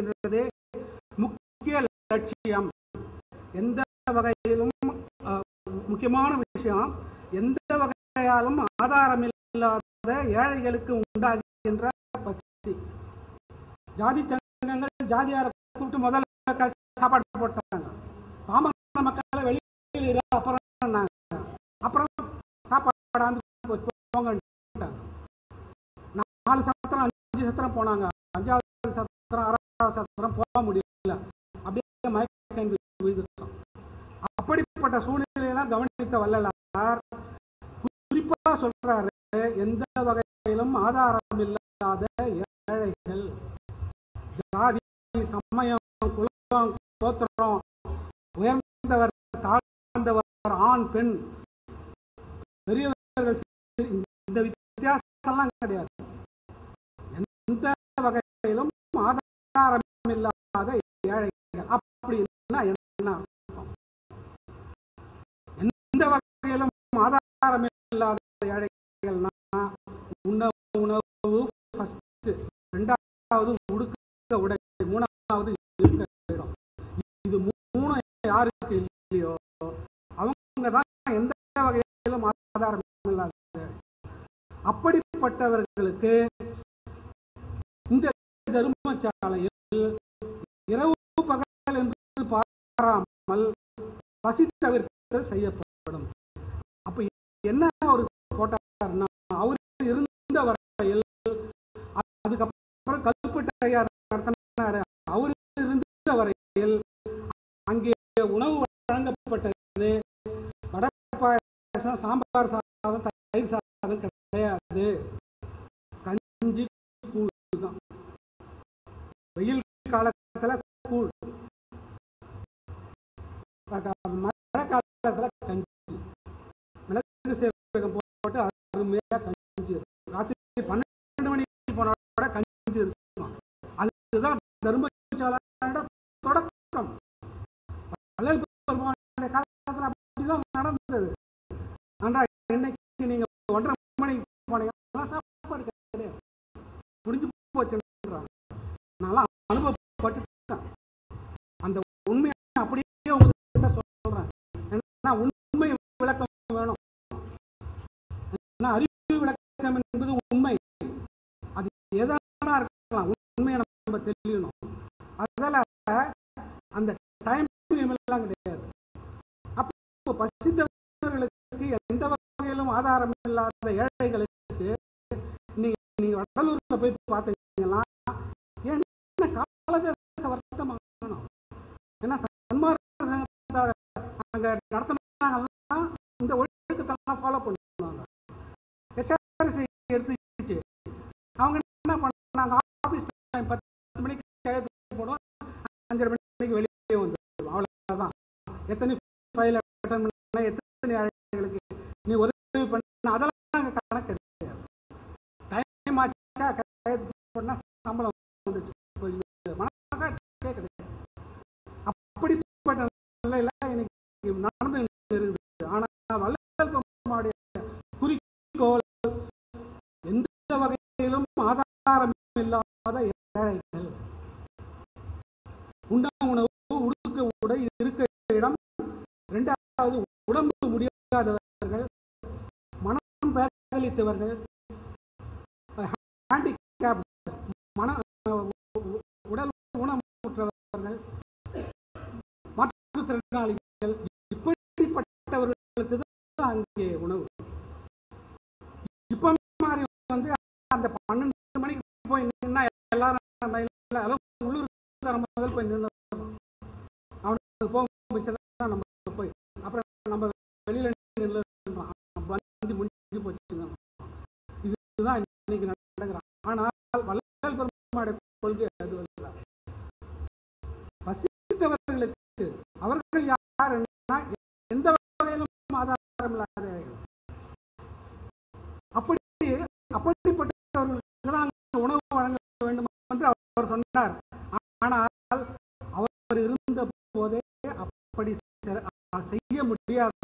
இருக்கின்றதே முக்கிய லட்சியம். எந்த வகையிலும் முக்கியமான விஷயம் எந்த வகையாலும் ஆதாரம் இல்லாத ஏழைகளுக்கு உண்டாகின்ற பசி. ஜாதி சங்கங்கள் ஜாதியார கூப்பிட்டு முதல்ல சாப்பாடு போட்டாங்க. பாமர மக்களை வெளியில் இரு, அப்புறம் அப்புறம் சாப்பாடு ஆந்து நாலு சத்திரம் அஞ்சு சத்திரம் போனாங்க. அஞ்சாவது சத்திரம் ஆறாவது சத்திரம் போக முடியல. அப்படியே மயக்கம் விழுந்துட்டோம் அப்படிப்பட்ட சூழ்நிலையெல்லாம் கவனித்த வல்லலார் குறிப்பாக சொல்றாரு எந்த வகையிலும் ஆதாரம் இல்லாத ஏழைகள். ஜாதி சமயம் குலம் கோத்திரம் உயர்ந்தவர் தாழ்ந்தவர் ஆண் பெண் பெரியவர்கள் சிறு- இந்த வித்தியாசம்லாம் கிடையாது எந்த வகையிலும் ஆதாரம் இல்லாத ஏழைகள் அப்படின்னா என்ன அர்த்தம் எந்த வகையிலும் ஆதாரம் இல்லாத ஏழைகள்னா உண்ண உணவு ஃபர்ஸ்ட் ரெண்டாவது உடுக்க உடை மூணாவது இருக்க இடம் இது மூணு யாருக்கு இல்லையோ அவங்க தான் எந்த வகையிலும் ஆதாரம் இல்லாதது அப்படிப்பட்டவர்களுக்கு இந்த தர்மசாலையில் இரவு பகல் என்று பாராமல் பசி தவிர்த்தல் செய்யப்படும் அப்ப என்ன ஒரு போட்டார்னா அவர் இருந்த வரையில் அதுக்கப்புறம் கல்பட்டையார் நடத்தினாரு அவர் இருந்த வரையில் அங்கே உணவு வழங்கப்பட்டது வடை பாயாசம் சாம்பார் சாதம் தயிர் சாதம் கிடையாது கஞ்சி கூழ் தான் வெயில் காலத்துல கூழ் மழை காலத்துல கஞ்சி மிளகு சீரகம் போட்டு அருமையா கஞ்சி ராத்திரி பன்னெண்டு மணிக்கு போன கூட கஞ்சி இருக்கும் அதுதான் தர்மசாலையோட தொடக்கம் வள்ளல் பெருமானுடைய காலத்துல அப்படிதான் நடந்தது ஆனா இன்னைக்கு நீங்க ஒன்றரை மணிக்கு போனீங்கன்னா சாப்பாடு கிடையாது முடிஞ்சு போச்சுன்றாங்க நான்லாம் அனுபவப்பட்டுட்டேன் அந்த உண்மையை அப்படியே உங்ககிட்ட சொல்றேன். ஏன்னா உண்மை விளக்கம் வேணும். ஏன்னா அறிவு விளக்கம் என்பது உண்மை. அது எதனா இருக்கலாம்? உண்மையை நம்ம தெரியணும். அதனால அந்த டைம் எல்லாம் கிடையாது. அப்போ பசித்தவர்களுக்கு எந்த வகையிலும் ஆதாரம் இல்லாத ஏழைகளுக்கு நீங்க நீங்க வடலூர்ல போய் பார்த்தீங்கன்னா ஏன் என்ன காலதேச வர்த்தமானம் ஏன்னா சன்மார்க்க சங்கத்தார் அங்க நடத்தினாங்கன்னா இந்த ஒழுக்கத்தெல்லாம் ஃபாலோ பண்ணுவாங்க ஹெச்ஆர்சி எடுத்துச்சு அவங்க என்ன பண்ணாங்க ஆஃபீஸ் டைம் பத்து மணிக்கு கையெழுத்து போடுவோம் அஞ்சரை மணிக்கு வெளியே வந்துடும் அவ்வளோதான் எத்தனை ஃபைல் அட்டன் பண்ண எத்தனை ஏழைகளுக்கு நீ உதவி பண்ண அதெல்லாம் அங்கே கணக்கு கிடையாது டைம் ஆச்சா கையெழுத்து போனா சம்பளம் வந்துச்சு போய் மனசாட்சியே கிடையாது அப்படிப்பட்ட நிலையில இன்னைக்கு நடந்து இருக்குது ஆனா வள்ளல் பெருமானுடைய குறிக்கோள் எந்த வகையிலும் ஆதாரம் இல்லாத ஏழைகள் உண்ண உணவு உடுக்க உடை இருக்க இடம் இரண்டாவது உடம்பு முடியாதவர்கள் மனம் பேதலித்தவர்கள் ஹேண்டிகேப் மன உடல் ஊனமுற்றவர்கள் மாற்றுத்திறனாளிகள் இப்படிப்பட்டவர்களுக்கு தான் அங்கே உணவு இப்ப மாதிரி வந்து அந்த பன்னெண்டு மணிக்கு போய் நின்னா எல்லாரும் அந்த இல்ல, எல்லாம் உள்ளூர்காரன் முதல் போய் நின்று அவனுக்கு போக மிச்சதான் நம்ம போய் அப்புறம் நம்ம வெளியில நின்றுலாம் வந்து முடிஞ்சு போச்சுங்க இதுதான் இன்னைக்கு நடக்கிறான் ஆனால் வள்ளல் பெருமாடைய கொள்கை அது அல்ல. பசித்தவர்களுக்கு அவர்கள் யார் எந்த வகையிலும் ஆதாரம் இல்லாத அப்படி அப்படிப்பட்டவர்களுக்கு தான் உணவு வழங்க வேண்டும் என்று அவர் சொன்னார். ஆனால் அவர் இருந்த போதே அப்படி செய்ய முடியாது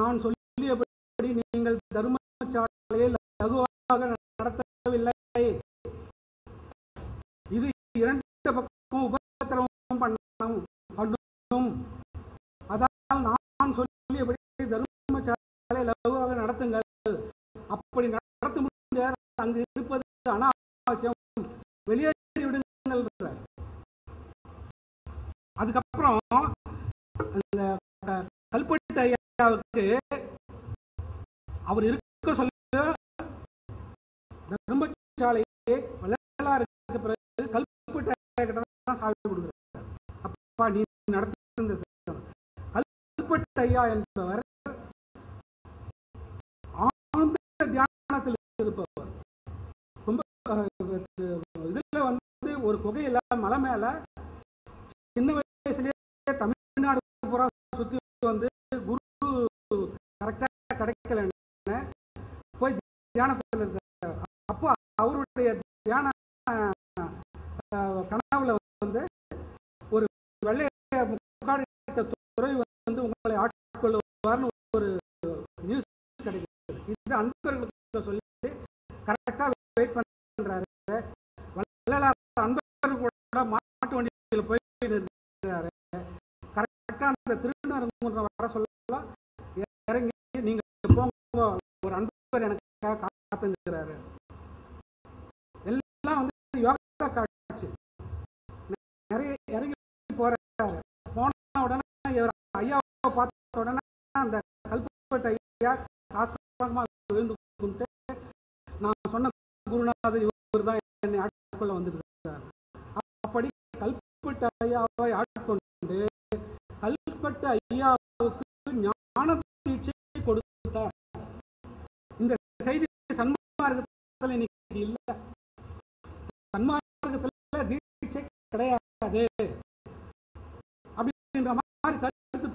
நான் சொல்லியபடி நீங்கள் தரும தர்மசாலையை லகுவாக நடத்தவில்லை. இது இரண்டு பக்கம் உபத்திரவம் பண்ணும். அதனால் நான் சொல்லியபடி தரும சாலை லகுவாக நடத்துங்கள். அப்படி நடத்த முடியுங்க அங்கு இருப்பது அனாவசியம். வெளியேறி விடுங்கள் அதுக்கப்புறம் அவர் இருக்க சொல்ல தர்மசாலையே வள்ளலாருக்கு பிறகு கல்பட்டு சாவி கொடுக்கிறார். அப்பா நீ நடத்திருந்த கல்பட்டு ஐயா என்பவர் ஆழ்ந்த தியானத்தில் இருப்பவர். ரொம்ப இதில் வந்து ஒரு குகையில் மலை மேலே அன்பர்களுக்கு சொல்லி கருத்து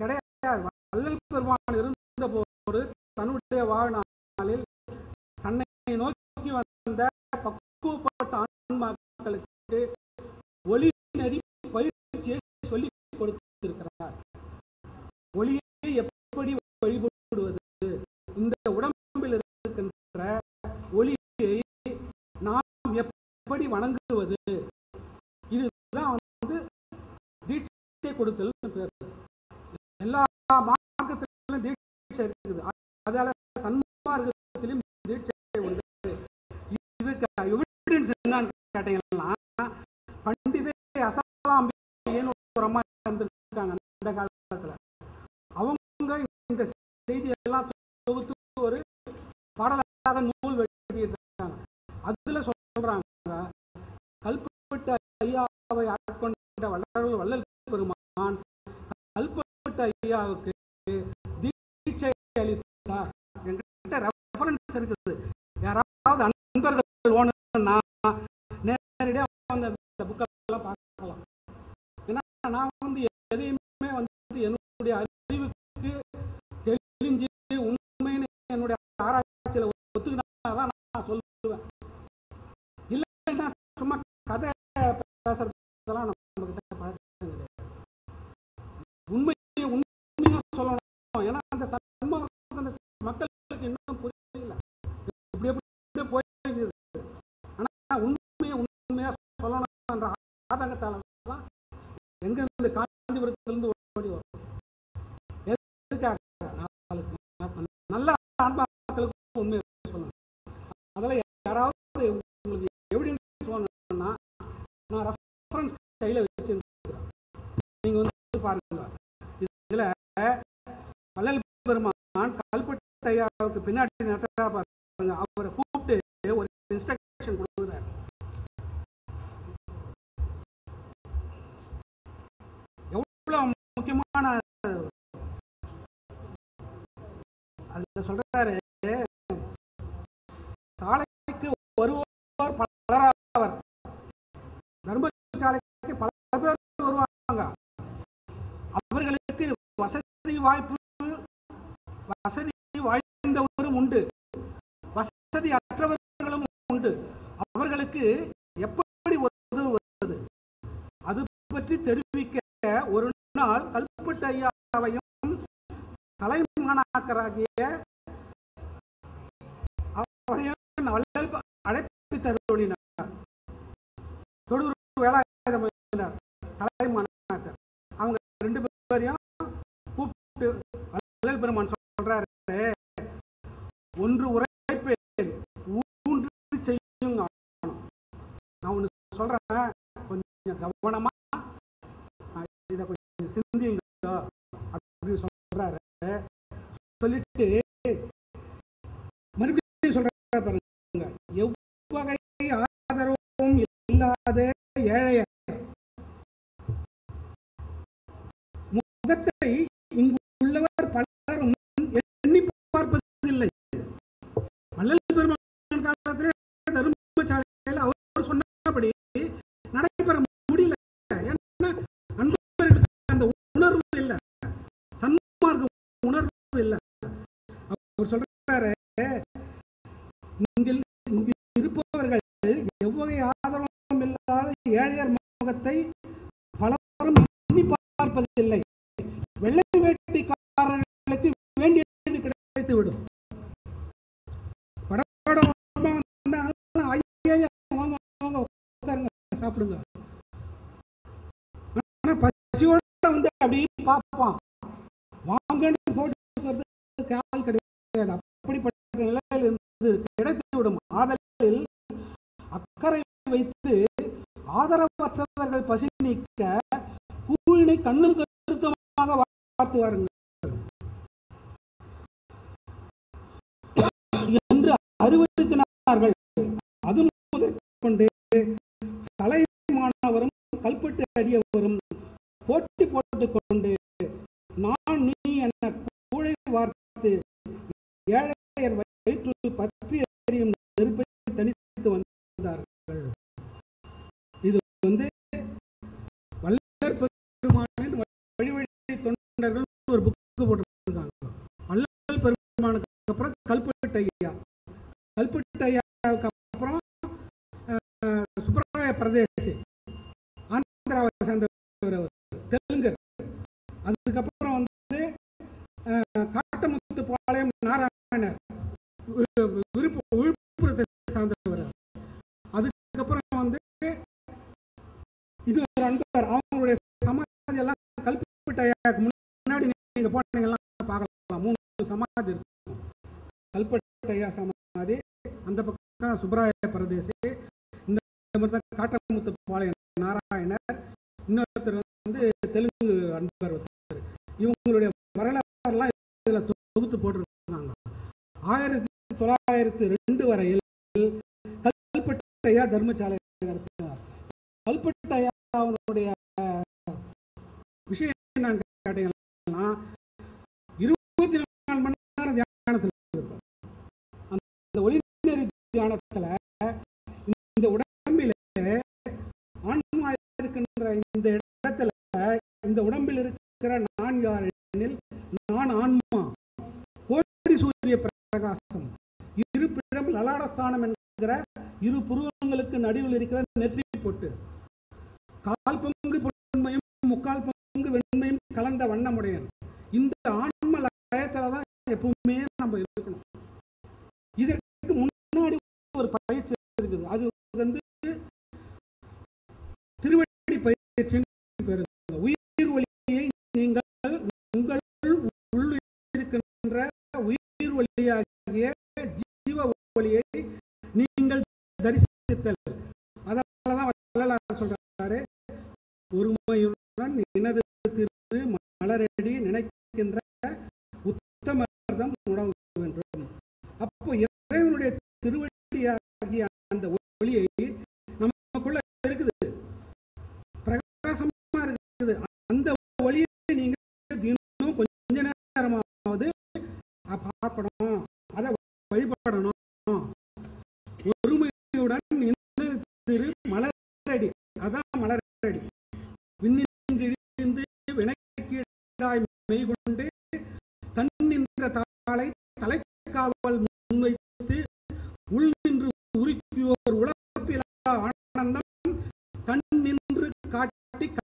கிடையாது. வள்ளல் பெருமான் இருந்த போது தன்னுடைய வாழ்நாளில் தன்னை நோக்கி வந்த பக்குவப்பட்ட ஆன்மாக்களுக்கு ஒளி நெறி பயிற்சியை சொல்லி கொடுத்திருக்கிறார். ஒளியை எப்படி வழிபடுவது? இந்த உடம்பில் இருக்கின்ற ஒளியை நாம் எப்படி வணங்க கொடுத்தல் ஐயாவுக்கு தீட்சை அளித்தார் என்கிட்ட ரெஃபரன்ஸ் இருக்குது காஞ்சிபுரத்திலிருந்து வாய்ப்பு வசதி வாய்ந்தவரும் உண்டு. வசதி அற்றவர்களும் உண்டு. அவர்களுக்கு எப்படி உதவுவது? அது பற்றி தெரிவிக்க ஒரு நாள் கல்பட்டு ஐயாவையும் தலைமாணாக்கராகிய ஏழையர் முகத்தை பலரும் பார்ப்பதில்லை. வெள்ளை வேட்டிக்காரர்களுக்கு வேண்டியது கிடைத்து விடும் சாப்பிடுங்க. பசியோட வந்து அப்படி பார்ப்பான். வாங்கன்னு போட்டு கால் கிடையாது. அப்படிப்பட்ட நிலையில் இருந்து கிடைத்து விடும் ஆதலில் அக்கறை வைத்து ஆதரவற்றவர்கள் பசி நீக்க கூலினை கண்ணும் கருத்துமாக பார்த்து வாருங்கள் என்று அறிவுறுத்தின தான் சுப்பராய பரதேசி இந்த மாதிரி தான் காட்டமுத்து பாளையம் நாராயணர் இன்னொருத்தர் வந்து தெலுங்கு அன்பர் ஒருத்தர். இவங்களுடைய வரலாறுலாம் இதில் தொகுத்து போட்டிருக்காங்க. ஆயிரத்தி தொள்ளாயிரத்தி ரெண்டு வரையில் கல்பட்டையா தர்மசாலை நடுவில் இருக்கிற நெற்றி பொட்டு கால் பங்கு பொன்மையும் முக்கால் பங்கு வெண்மையும் கலந்த வண்ணமுடையன். அப்போ இறைவனுடைய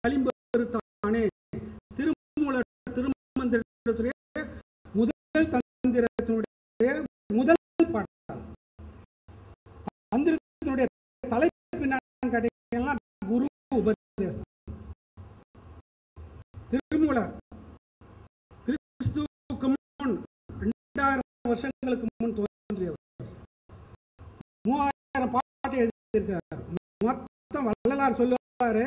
கலிம்பருத்தானே திருமூலர் திருமந்திரத்துடைய முதல் தந்திரத்தினுடைய முதல் பாடல். தந்திரத்தினுடைய தலைப்பு என்னன்னு குரு உபதேசம். திருமூலர். கிறிஸ்துவுக்கு முன் ரெண்டாயிரம் வருஷங்களுக்கு முன் தோன்றியவர். மூவாயிரம் பாட்டு எழுதியிருக்கார். மொத்தம் வள்ளலார் சொல்லுவாரு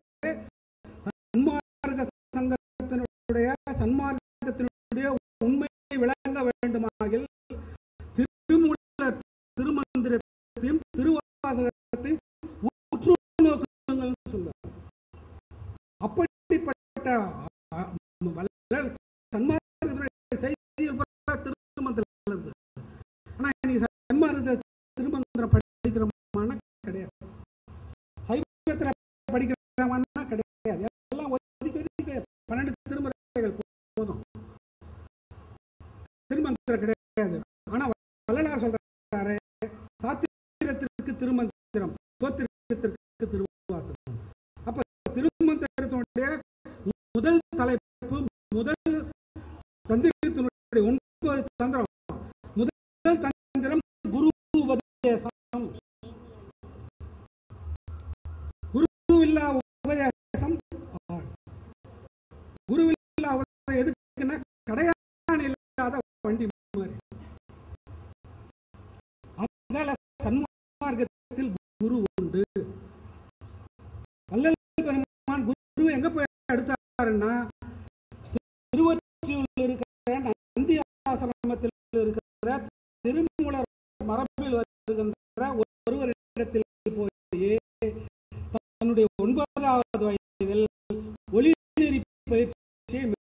சாத்திரத்திற்கு திருமந்திரம் தோத்திரத்திற்கு திருவாசகம். அப்ப திருமந்திரத்தினுடைய முதல் தலைப்பு முதல் தந்திர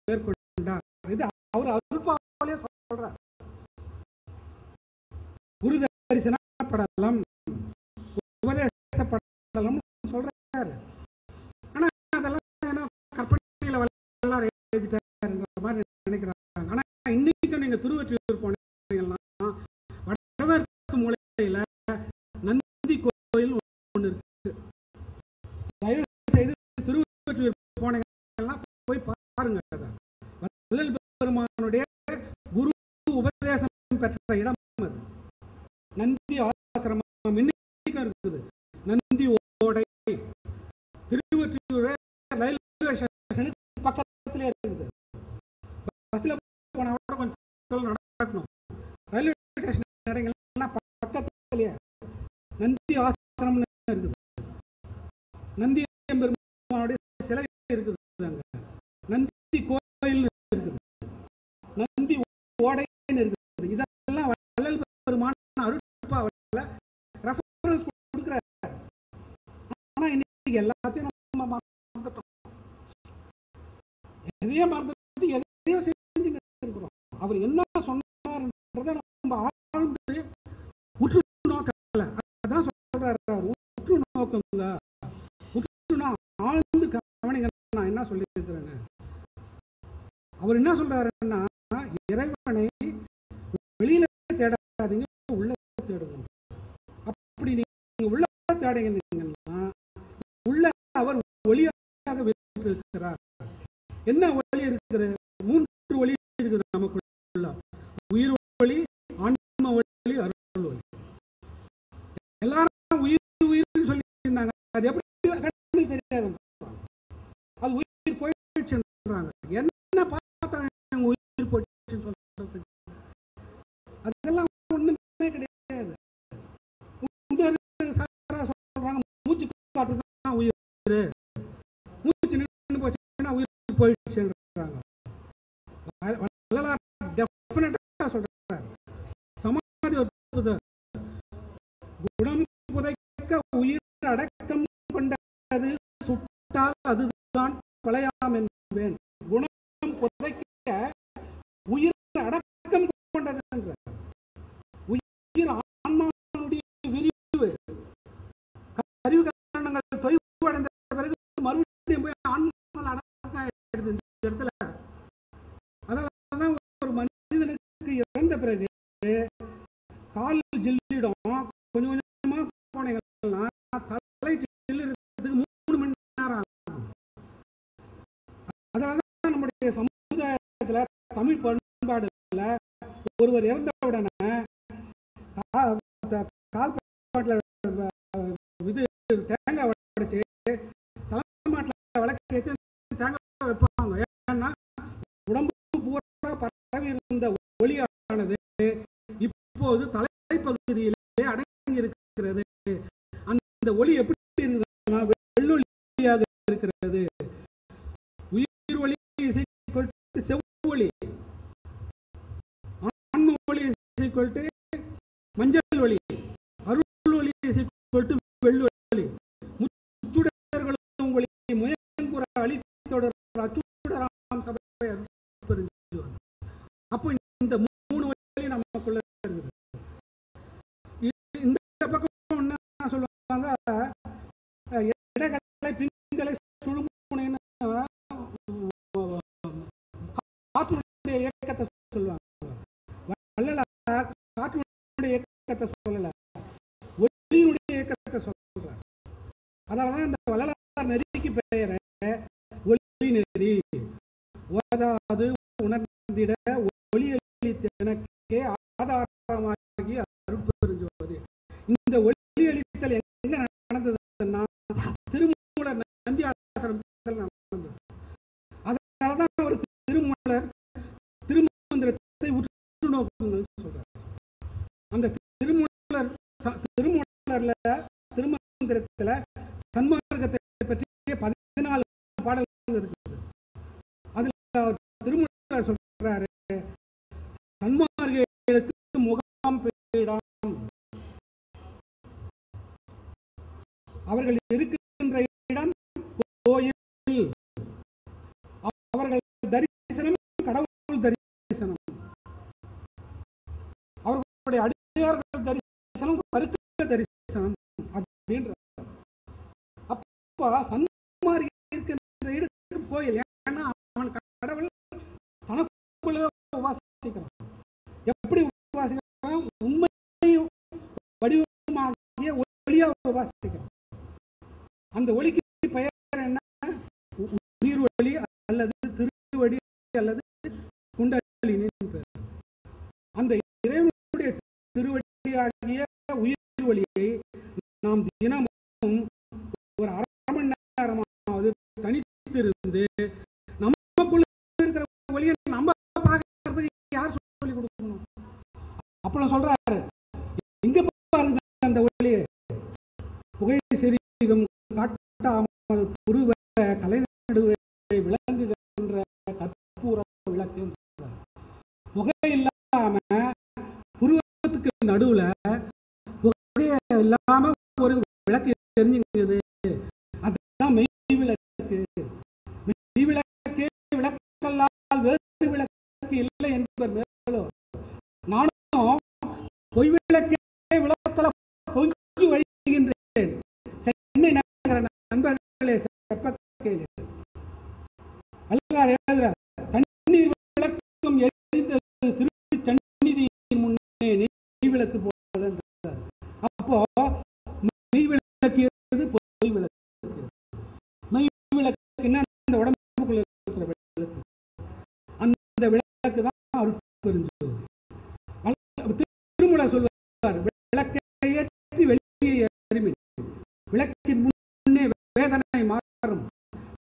மேற்கொண்டார். இது அவர் அருள்பாவலே சொல்றார். குரு தரிசன படலம் உபதேச படலம் சொல்றாரு. ஆனா அதெல்லாம் ஏன்னா கற்பனையில வரலாறு எழுதிட்டாருங்கிற மாதிரி நினைக்கிறாங்க. ஆனா இன்னைக்கு நீங்க திருவற்றி பெற்ற இடம் அது. நந்தி ஆசிரமம் இன்னைக்கும் இருக்குது. நந்தி ஓடை. திருவற்றியூர் ரயில்வே ஸ்டேஷனுக்கு பக்கத்திலே இருக்குது. பஸ்ஸில் போனால் கூட கொஞ்சம் நடக்கணும். ரயில்வே ஸ்டேஷன் இடங்கள்லாம் பக்கத்திலே. நந்தி ஆசிரமம் இருக்குது. நந்தி பெருமானுடைய சிலை இருக்குது. எல்லாத்தையும் நம்ம மறந்துட்டோம். எதையும் மறந்துட்டு எதையோ செஞ்சுட்டு அவர் என்ன சொன்னார்ன்றதை நம்ம ஆழ்ந்து உற்று நோக்கல. அதான் சொல்றாரு. உற்று நோக்குங்க. உற்றுனா ஆழ்ந்து கவனிங்க. நான் என்ன சொல்லியிருக்கிறேன்னு. அவர் என்ன சொல்றாருன்னா ஒருவர் இறந்த உடனே கால்பாட்டில் இது தேங்காய் உடைச்சு தலைமாட்டில் விளக்கு ஏற்றி தேங்காய் வைப்பாங்க. ஏன்னா உடம்பு பூரா பரவி இருந்த ஒளியானது இப்போது தலைப்பகுதியிலே அடங்கி இருக்கிறது அந்த ஒளி எப்படி ஈக்குவல் மஞ்சள் ஒளி. அருள் ஒளி இஸ் ஈக்குவல் Ela, ah, அவர்கள் இருக்கின்ற இடம் கோயில். அவர்கள் தரிசனம் கடவுள் தரிசனம். அவர்களுடைய அடியார்கள் தரிசனம் வருத்த தரிசனம் அப்படின்ற. அப்பா சன்மாரி இருக்கின்ற இடத்துக்கு கோயில். ஏன்னா அவன் கடவுள் தனக்குள்ளவே உபாசிக்கிறான். எப்படி உபாசிக்கிறான்? உண்மையும் வடிவமாகிய ஒளியாக உபாசிக்கிறான். அந்த ஒலிக்கு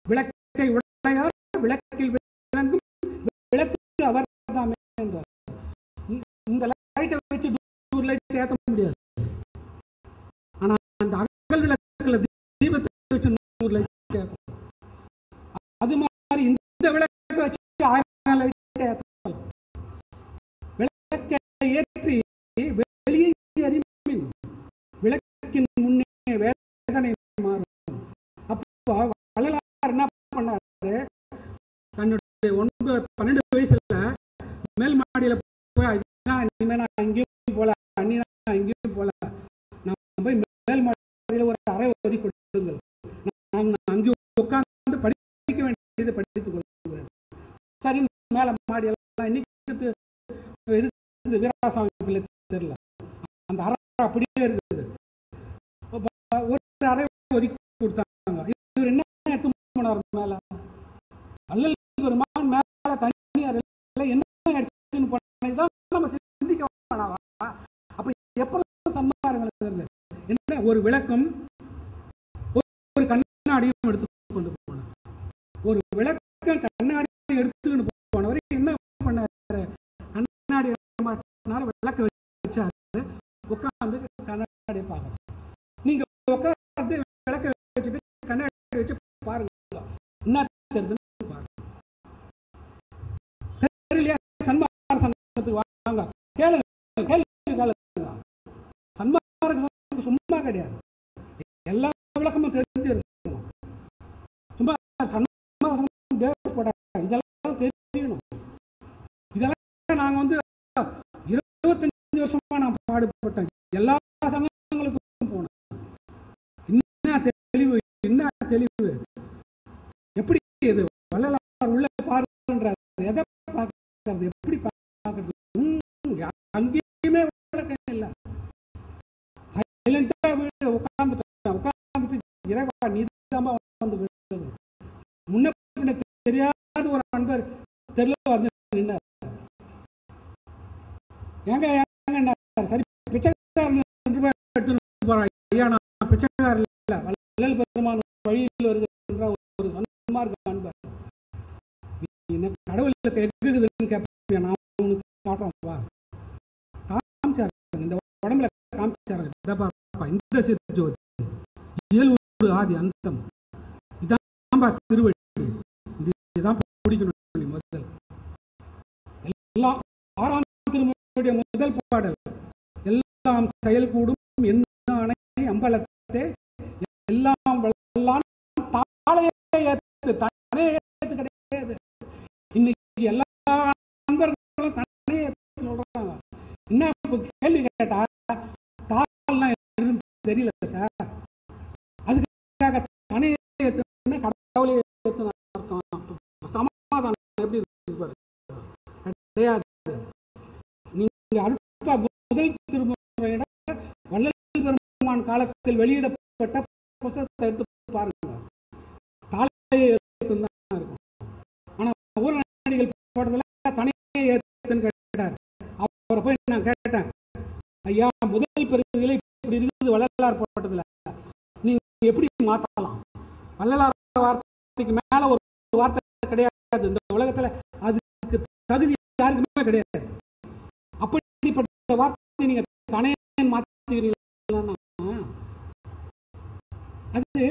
விளக்கை உடையார் விளக்கில் விளங்கும் விளக்கு அவர் தாமே என்றார் இந்த லைட்டை வச்சு லைட் ஏற்ற முடியாது. ஆனால் அந்த பன்னெண்டு வயசுல மேல் மாடியில் போய் நான் எங்கேயும் போகல அண்ணி நான் எங்கேயும் நான் போய் மேல் மாடியில் ஒரு அறை ஒதுக்கி கொடுங்கள். நான் அங்கே உட்கார்ந்து படிக்க வேண்டியது படித்துக் கொள்கிறேன். சரி மேல மாடியெல்லாம் இன்னைக்கு இருக்குது வீராசாமி தெரியல. அந்த அறை அப்படியே இருக்கு. ஒரு விளக்கம் ਪਕੜਿਆ தெரியல வந்து நின்னார். ஏங்க ஏங்க சரி பிச்சைக்காரன் எடுத்துட்டு ஐயா நான் பிச்சைக்காரன் வள்ளல் பெருமான் வழியில் வருகின்ற ஒரு சன்மார்க்க அன்பர் என்ன கடவுளுக்கு எங்குதுன்னு கேட்பேன் நான் உனக்கு காட்டுறேன் வா. காமிச்சார். இந்த உடம்புல காமிச்சார். இதை பாப்பா இந்த சிறுஜோதி ஏழு ஆதி அந்தம். இதான் திருவடி இது இதான் பிடிக்கணும் நீ முதல் எல்லாம் ஆறாம் திருமுறையுடைய முதல் பாடல் நாம் செயல்கூடும் கூடும் என்ன அணை அம்பலத்தே எல்லாம் வல்லான் தாளையே ஏத்து தனே ஏத்து கிடையாது இன்னைக்கு எல்லா நண்பர்களும் தனே ஏத்து சொல்றாங்க என்ன இப்ப கேள்வி கேட்டா தாள்னா எதுன்னு தெரியல சார் அதுக்காக தனே ஏத்துனா கடவுளே ஏத்துன அர்த்தம் சமாதானம் எப்படி இருக்கு பாரு கிடையாது நீங்க அருட்பா முதல் திருமுறையிட வள்ளல் பெருமான் காலத்தில் வெளியிடப்பட்ட புத்தகத்தை எடுத்து பாருங்க. தாலையை ஏத்துன்னு தான் இருக்கும். ஆனா ஊரடிகள் போட்டதுல தனியே ஏத்துன்னு கேட்டார். அவரை போய் நான் கேட்டேன். ஐயா முதல் பெருதில இப்படி இருக்குது வள்ளலார் போட்டதுல. நீங்க எப்படி மாத்தலாம்? வள்ளலார் வார்த்தைக்கு மேல ஒரு வார்த்தை கிடையாது. இந்த உலகத்துல அதுக்கு தகுதி யாருக்குமே கிடையாது. அப்படிப்பட்ட வார்த்தை நீங்க தானே மாத்திக்கிறீங்களா அது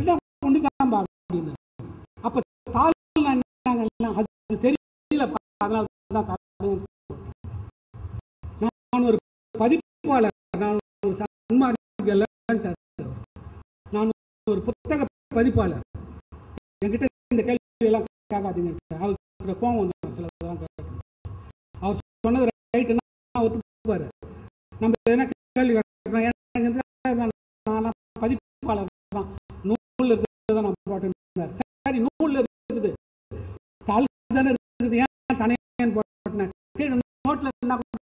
எல்லாம் ஒண்ணுதான்பா அப்படின்னு அப்ப தாள் என்னங்கன்னா அது தெரியல அதனால் தான் நான் ஒரு பதிப்பாளர். நான் ஒரு சன்மார்க்க நான் ஒரு புத்தக பதிப்பாளர் என்கிட்ட இந்த கேள்வி எல்லாம் கேட்காதீங்க. அவருக்கு கோவம் வந்து சில அவர் சொன்னது